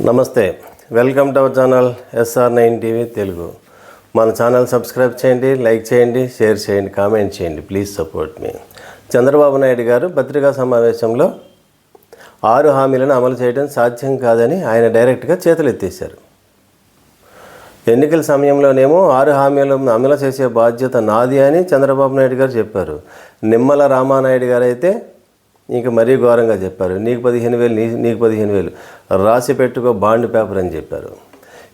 నమస్తే. Welcome to our channel SR nine TV Telugu. మన channel subscribe చేయండి like చేయండి షేర్ చేయండి కామెంట్ చేయండి. Please support me. Chandrababu Naidu garu పత్రికా సమావేశంలో ఆరు హామీలను అమలు చేయడం సాధ్యం కాదని ఆయన డైరెక్ట్గా చేతులెత్తేశారు. ఎన్నికల సమయంలోనేమో ఆరు హామీలను అమలు చేసే బాధ్యత నాది అని చంద్రబాబు నాయుడు గారు చెప్పారు. నిమ్మల రామానాయుడు గారు అయితే ఇంక మరీ ఘోరంగా చెప్పారు. నీకు పదిహేను వేలు నీ నీకు పదిహేను వేలు. రాసి పెట్టుకో బాండ్ పేపర్ అని చెప్పారు.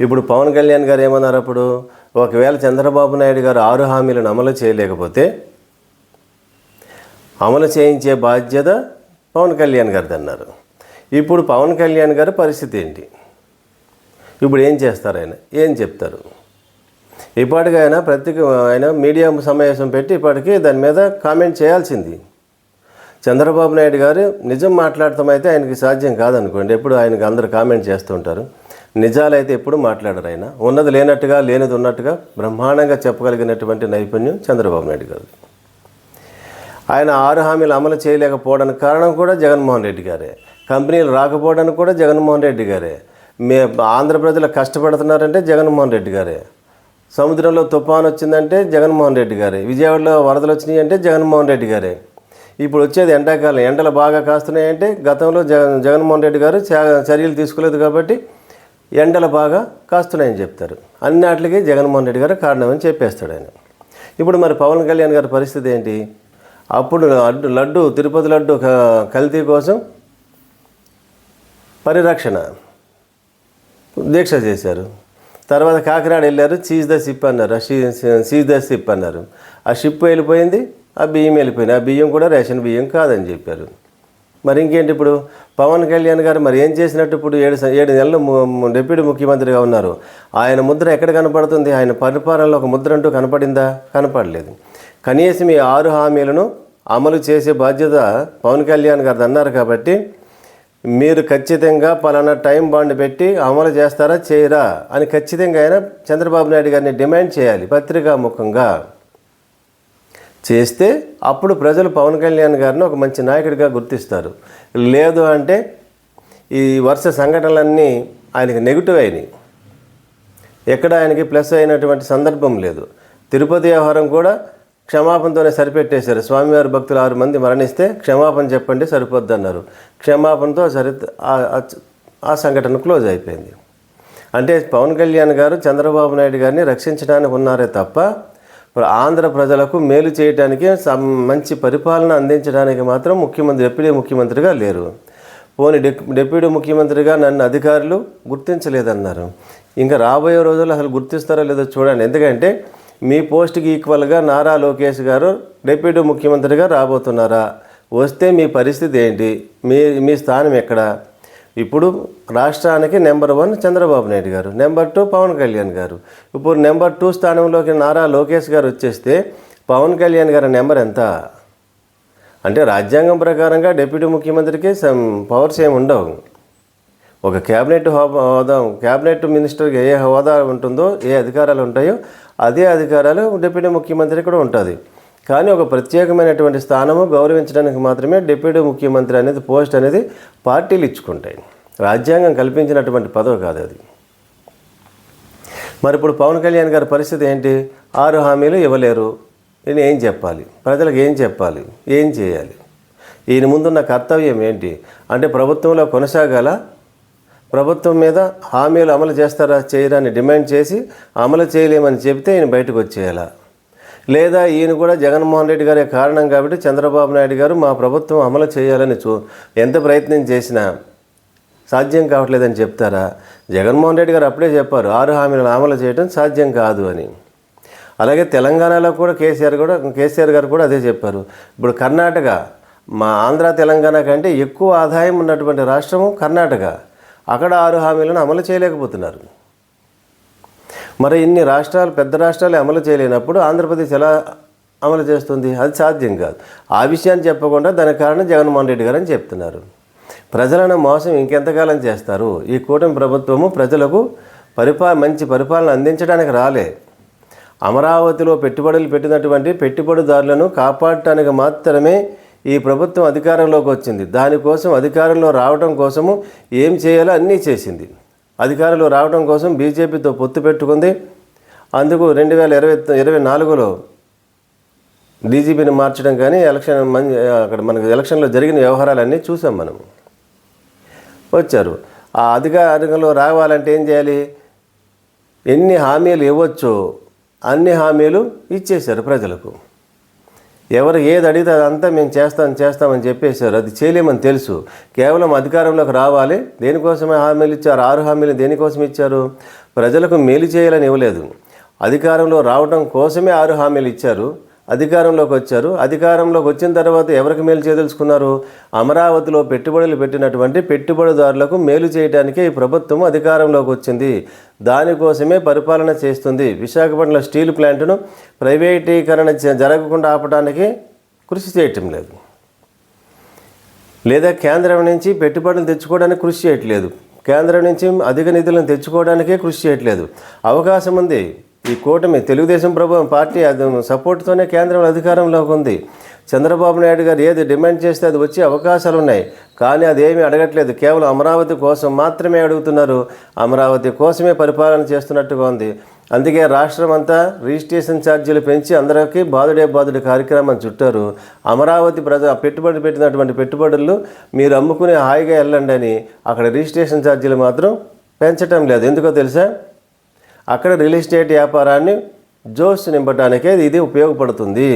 ఇప్పుడు పవన్ కళ్యాణ్ గారు ఏమన్నారు అప్పుడు? ఒకవేళ చంద్రబాబు నాయుడు గారు ఆరు హామీలను అమలు చేయలేకపోతే అమలు చేయించే బాధ్యత పవన్ కళ్యాణ్ గారిది అన్నారు. ఇప్పుడు పవన్ కళ్యాణ్ గారి పరిస్థితి ఏంటి? ఇప్పుడు ఏం చేస్తారు ఆయన? ఏం చెప్తారు? ఇప్పటికైనా ప్రతి ఆయన మీడియా సమావేశం పెట్టి ఇప్పటికీ దాని మీద కామెంట్ చేయాల్సింది. చంద్రబాబు నాయుడు గారు నిజం మాట్లాడటం అయితే ఆయనకి సాధ్యం కాదనుకోండి. ఎప్పుడు ఆయనకి అందరు కామెంట్ చేస్తుంటారు. నిజాలైతే ఎప్పుడు మాట్లాడరు ఆయన. ఉన్నది లేనట్టుగా లేనిది ఉన్నట్టుగా బ్రహ్మాండంగా చెప్పగలిగినటువంటి నైపుణ్యం చంద్రబాబు నాయుడు గారు. ఆయన ఆరు హామీలు అమలు చేయలేకపోవడానికి కారణం కూడా జగన్మోహన్ రెడ్డి గారే. కంపెనీలు రాకపోవడానికి కూడా జగన్మోహన్ రెడ్డి గారే. మే ఆంధ్ర ప్రజలు కష్టపడుతున్నారంటే జగన్మోహన్ రెడ్డి గారే. సముద్రంలో తుఫాన్ వచ్చిందంటే జగన్మోహన్ రెడ్డి గారే. విజయవాడలో వరదలు వచ్చినాయి అంటే జగన్మోహన్ రెడ్డి గారే. ఇప్పుడు వచ్చేది ఎండాకాలం. ఎండలు బాగా కాస్తున్నాయంటే గతంలో జగన్ జగన్మోహన్ రెడ్డి గారు చర్యలు తీసుకోలేదు కాబట్టి ఎండలు బాగా కాస్తున్నాయని చెప్తారు. అన్నిటికీ జగన్మోహన్ రెడ్డి గారు కారణమని చెప్పేస్తాడు ఆయన. ఇప్పుడు మరి పవన్ కళ్యాణ్ గారి పరిస్థితి ఏంటి? అప్పుడు లడ్డు లడ్డు తిరుపతి లడ్డు కల్తీ కోసం పరిరక్షణ దీక్ష చేశారు. తర్వాత కాకినాడ వెళ్ళారు చీజ్ ద షిప్ అన్నారు. ఆ షీ- సీజ్ ద షిప్ అన్నారు. ఆ షిప్ వెళ్ళిపోయింది. ఆ బియ్యం వెళ్ళిపోయినాయి ఆ బియ్యం కూడా రేషన్ బియ్యం కాదని చెప్పారు. మరి ఇంకేంటి ఇప్పుడు? పవన్ కళ్యాణ్ గారు మరి ఏం చేసినట్టు ఇప్పుడు ఏడు ఏడు నెలలు డిప్యూటీ ముఖ్యమంత్రిగా ఉన్నారు. ఆయన ముద్ర ఎక్కడ కనపడుతుంది? ఆయన పరిపాలనలో ఒక ముద్ర అంటూ కనపడిందా? కనపడలేదు. కనీసం ఈ ఆరు హామీలను అమలు చేసే బాధ్యత పవన్ కళ్యాణ్ గారు అన్నారు కాబట్టి మీరు ఖచ్చితంగా పలానా టైం బాండ్ పెట్టి అమలు చేస్తారా చేయరా అని ఖచ్చితంగా ఆయన చంద్రబాబు నాయుడు గారిని డిమాండ్ చేయాలి పత్రికాముఖంగా చేస్తే అప్పుడు ప్రజలు పవన్ కళ్యాణ్ గారిని ఒక మంచి నాయకుడిగా గుర్తిస్తారు. లేదు అంటే ఈ వరుస సంఘటనలన్నీ ఆయనకి నెగిటివ్ అయినాయి. ఎక్కడ ఆయనకి ప్లస్ అయినటువంటి సందర్భం లేదు. తిరుపతి వ్యవహారం కూడా క్షమాపణతోనే సరిపెట్టేశారు. స్వామివారి భక్తులు ఆరు మంది మరణిస్తే క్షమాపణ చెప్పండి సరిపోద్ది అన్నారు క్షమాపణతో సరి ఆ- సంఘటన క్లోజ్ అయిపోయింది. అంటే పవన్ కళ్యాణ్ గారు చంద్రబాబు నాయుడు గారిని రక్షించడానికి ఉన్నారే తప్ప ఆంధ్ర ప్రజలకు మేలు చేయడానికి మంచి పరిపాలన అందించడానికి మాత్రం ముఖ్యమంత్రి డిప్యూటీ ముఖ్యమంత్రిగా లేరు. పోనీ డెప్ డిప్యూటీ ముఖ్యమంత్రిగా నన్ను అధికారులు గుర్తించలేదన్నారు. ఇంకా రాబోయే రోజుల్లో అసలు గుర్తిస్తారో లేదో చూడండి. ఎందుకంటే మీ పోస్ట్కి ఈక్వల్గా నారా లోకేష్ గారు డిప్యూటీ ముఖ్యమంత్రిగా రాబోతున్నారా? వస్తే మీ పరిస్థితి ఏంటి? మీ మీ స్థానం ఎక్కడ? ఇప్పుడు రాష్ట్రానికి నెంబర్ వన్ చంద్రబాబు నాయుడు గారు నెంబర్ టూ పవన్ కళ్యాణ్ గారు. ఇప్పుడు నెంబర్ టూ స్థానంలోకి నారా లోకేష్ గారు వచ్చేస్తే పవన్ కళ్యాణ్ గారి నెంబర్ ఎంత? అంటే రాజ్యాంగం ప్రకారంగా డిప్యూటీ ముఖ్యమంత్రికి సమ్ పవర్స్ ఏమి ఉండవు. ఒక క్యాబినెట్ హోదా హోదా క్యాబినెట్ మినిస్టర్కి ఏ హోదా ఉంటుందో ఏ అధికారాలు ఉంటాయో అదే అధికారాలు డిప్యూటీ ముఖ్యమంత్రి కూడా ఉంటుంది. కానీ ఒక ప్రత్యేకమైనటువంటి స్థానము గౌరవించడానికి మాత్రమే డిప్యూటీ ముఖ్యమంత్రి అనేది పోస్ట్ అనేది పార్టీలు ఇచ్చుకుంటాయి. రాజ్యాంగం కల్పించినటువంటి పదవి కాదు అది. మరి ఇప్పుడు పవన్ కళ్యాణ్ గారి పరిస్థితి ఏంటి? ఆరు హామీలు ఇవ్వలేరు. నేను ఏం చెప్పాలి? ప్రజలకు ఏం చెప్పాలి? ఏం చేయాలి? ఈయన ముందున్న కర్తవ్యం ఏంటి? అంటే ప్రభుత్వంలో కొనసాగాల? ప్రభుత్వం మీద హామీలు అమలు చేస్తారా? చేయరా అని డిమాండ్ చేసి అమలు చేయలేమని చెబితే ఈయన బయటకు వచ్చేయాలా? లేదా ఈయన కూడా జగన్మోహన్ రెడ్డి గారే కారణం కాబట్టి చంద్రబాబు నాయుడు గారు మా ప్రభుత్వం అమలు చేయాలని చూ ఎంత ప్రయత్నం చేసినా సాధ్యం కావట్లేదని చెప్తారా? జగన్మోహన్ రెడ్డి గారు అప్పుడే చెప్పారు ఆరు హామీలను అమలు చేయడం సాధ్యం కాదు అని. అలాగే తెలంగాణలో కూడా కేసీఆర్ కూడా కేసీఆర్ గారు కూడా అదే చెప్పారు. ఇప్పుడు కర్ణాటక మా ఆంధ్ర తెలంగాణ కంటే ఎక్కువ ఆదాయం ఉన్నటువంటి రాష్ట్రము కర్ణాటక. అక్కడ ఆరు హామీలను అమలు చేయలేకపోతున్నారు. మరి ఇన్ని రాష్ట్రాలు పెద్ద రాష్ట్రాలు అమలు చేయలేనప్పుడు ఆంధ్రప్రదేశ్ ఎలా అమలు చేస్తుంది? అది సాధ్యం కాదు. ఆ విషయాన్ని చెప్పకుండా దానికి కారణం జగన్మోహన్ రెడ్డి గారు అని చెప్తున్నారు. ప్రజలను మోసం ఇంకెంతకాలం చేస్తారు? ఈ కూటమి ప్రభుత్వము ప్రజలకు పరిపా మంచి పరిపాలన అందించడానికి రాలే. అమరావతిలో పెట్టుబడులు పెట్టినటువంటి పెట్టుబడిదారులను కాపాడటానికి మాత్రమే ఈ ప్రభుత్వం అధికారంలోకి వచ్చింది. దానికోసం అధికారంలో రావడం కోసము ఏం చేయాలో అన్నీ చేసింది. అధికారులు రావడం కోసం బీజేపీతో పొత్తు పెట్టుకుంది. అందుకు రెండు వేల ఇరవై ఇరవై నాలుగులో డీజీపీని మార్చడం కానీ ఎలక్షన్ మం- అక్కడ మనకు ఎలక్షన్లో జరిగిన వ్యవహారాలన్నీ చూసాం మనం. వచ్చారు. ఆ అధికారంలో రావాలంటే ఏం చేయాలి? ఎన్ని హామీలు ఇవ్వచ్చో అన్ని హామీలు ఇచ్చేశారు ప్రజలకు. ఎవరు ఏది అడిగితే అదంతా మేము చేస్తాం చేస్తామని చెప్పేశారు. అది చేయలేమని తెలుసు. కేవలం అధికారంలోకి రావాలి. దేనికోసమే హామీలు ఇచ్చారు? ఆరు హామీలు దేనికోసం ఇచ్చారు? ప్రజలకు మేలు చేయాలని ఇవ్వలేదు. అధికారంలో రావడం కోసమే ఆరు హామీలు ఇచ్చారు. అధికారంలోకి వచ్చారు. అధికారంలోకి వచ్చిన తర్వాత ఎవరికి మేలు చేయదలుచుకున్నారు? అమరావతిలో పెట్టుబడులు పెట్టినటువంటి పెట్టుబడిదారులకు మేలు చేయడానికే ఈ ప్రభుత్వం అధికారంలోకి వచ్చింది. దానికోసమే పరిపాలన చేస్తుంది. విశాఖపట్నంలో స్టీల్ ప్లాంట్ను ప్రైవేటీకరణ జరగకుండా ఆపడానికి కృషి చేయటం లేదు. లేదా కేంద్రం నుంచి పెట్టుబడులు తెచ్చుకోవడానికి కృషి చేయట్లేదు. కేంద్రం నుంచి అధిక నిధులను తెచ్చుకోవడానికే కృషి చేయట్లేదు. అవకాశం ఉంది. ఈ కూటమి తెలుగుదేశం ప్రభుత్వం పార్టీ అది సపోర్ట్తోనే కేంద్రంలో అధికారంలోకి ఉంది. చంద్రబాబు నాయుడు గారు ఏది డిమాండ్ చేస్తే అది వచ్చే అవకాశాలు ఉన్నాయి కానీ అదేమీ అడగట్లేదు. కేవలం అమరావతి కోసం మాత్రమే అడుగుతున్నారు. అమరావతి కోసమే పరిపాలన చేస్తున్నట్టుగా ఉంది. అందుకే రాష్ట్రం అంతా రిజిస్ట్రేషన్ ఛార్జీలు పెంచి అందరికీ బాదుడే బాదుడే కార్యక్రమం చుట్టారు. అమరావతి ప్రజ పెట్టుబడి పెట్టినటువంటి పెట్టుబడులు మీరు అమ్ముకునే హాయిగా వెళ్ళండి అని అక్కడ రిజిస్ట్రేషన్ ఛార్జీలు మాత్రం పెంచటం లేదు. ఎందుకో తెలుసా? అక్కడ రియల్ ఎస్టేట్ వ్యాపారాన్ని జోష్ నింపడానికే ఇది ఉపయోగపడుతుంది.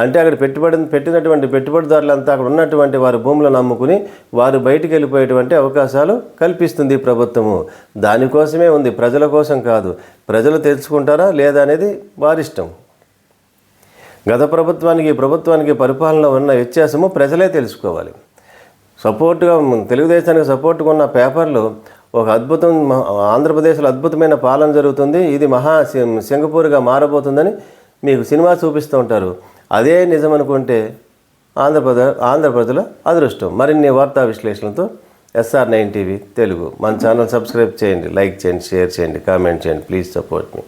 అంటే అక్కడ పెట్టుబడి పెట్టినటువంటి పెట్టుబడిదారులంతా అక్కడ ఉన్నటువంటి వారి భూములను అమ్ముకుని వారు బయటికి వెళ్ళిపోయేటువంటి అవకాశాలు కల్పిస్తుంది ప్రభుత్వము. దానికోసమే ఉంది ప్రజల కోసం కాదు. ప్రజలు తెలుసుకుంటారా లేదా అనేది వారిష్టం గత ప్రభుత్వానికి ప్రభుత్వానికి పరిపాలనలో ఉన్న వ్యత్యాసము ప్రజలే తెలుసుకోవాలి. సపోర్ట్గా తెలుగుదేశానికి సపోర్ట్గా ఉన్న పేపర్లు ఒక అద్భుతం ఆంధ్రప్రదేశ్లో అద్భుతమైన పాలన జరుగుతుంది. ఇది మహా సింగపూర్గా మారబోతుందని మీకు సినిమా చూపిస్తూ ఉంటారు. అదే నిజం అనుకుంటే ఆంధ్రప్రదేశ్ ఆంధ్ర ప్రజల అదృష్టం. మరిన్ని వార్తా విశ్లేషణలతో ఎస్ఆర్ నైన్ టీవీ తెలుగు. మన ఛానల్ సబ్స్క్రైబ్ చేయండి లైక్ చేయండి షేర్ చేయండి కామెంట్ చేయండి. Please support me.